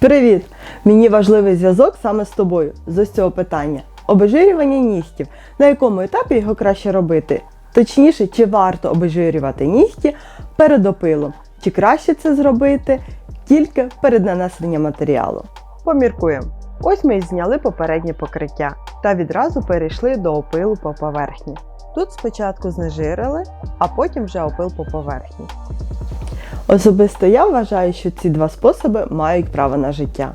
Привіт! Мені важливий зв'язок саме з тобою з ось цього питання. Обезжирювання нігтів. На якому етапі його краще робити? Точніше, чи варто обезжирювати нігті перед опилом? Чи краще це зробити тільки перед нанесенням матеріалу? Поміркуємо. Ось ми і зняли попереднє покриття та відразу перейшли до опилу по поверхні. Тут спочатку знежирили, а потім вже опил по поверхні. Особисто я вважаю, що ці два способи мають право на життя,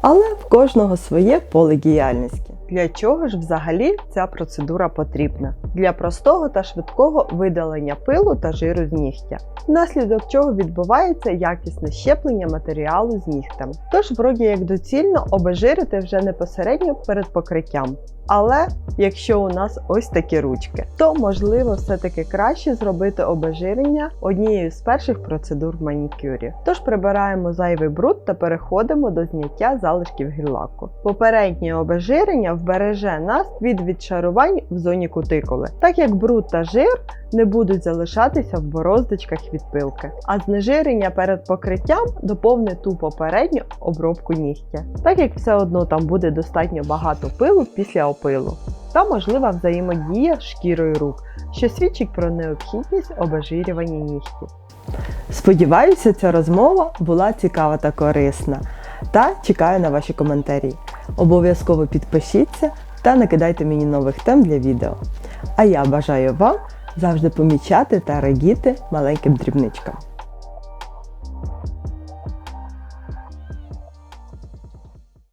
але в кожного своє поле діяльності. Для чого ж взагалі ця процедура потрібна? Для простого та швидкого видалення пилу та жиру з нігтя, внаслідок чого відбувається якісне щеплення матеріалу з нігтем. Тож, вроді як доцільно обезжирити вже непосередньо перед покриттям. Але якщо у нас ось такі ручки, то можливо все-таки краще зробити обезжирення однією з перших процедур в манікюрі. Тож прибираємо зайвий бруд та переходимо до зняття залишків гель-лаку. Попереднє обезжирення вбереже нас від відшарувань в зоні кутикули, так як бруд та жир не будуть залишатися в бороздочках від пилки. А знежирення перед покриттям доповнить ту попередню обробку нігтя, так як все одно там буде достатньо багато пилу після опилу. Та можлива взаємодія шкірою рук, що свідчить про необхідність обезжирювання нігтів. Сподіваюся, ця розмова була цікава та корисна. Та чекаю на ваші коментарі. Обов'язково підпишіться та накидайте мені нових тем для відео. А я бажаю вам завжди помічати та радіти маленьким дрібничкам.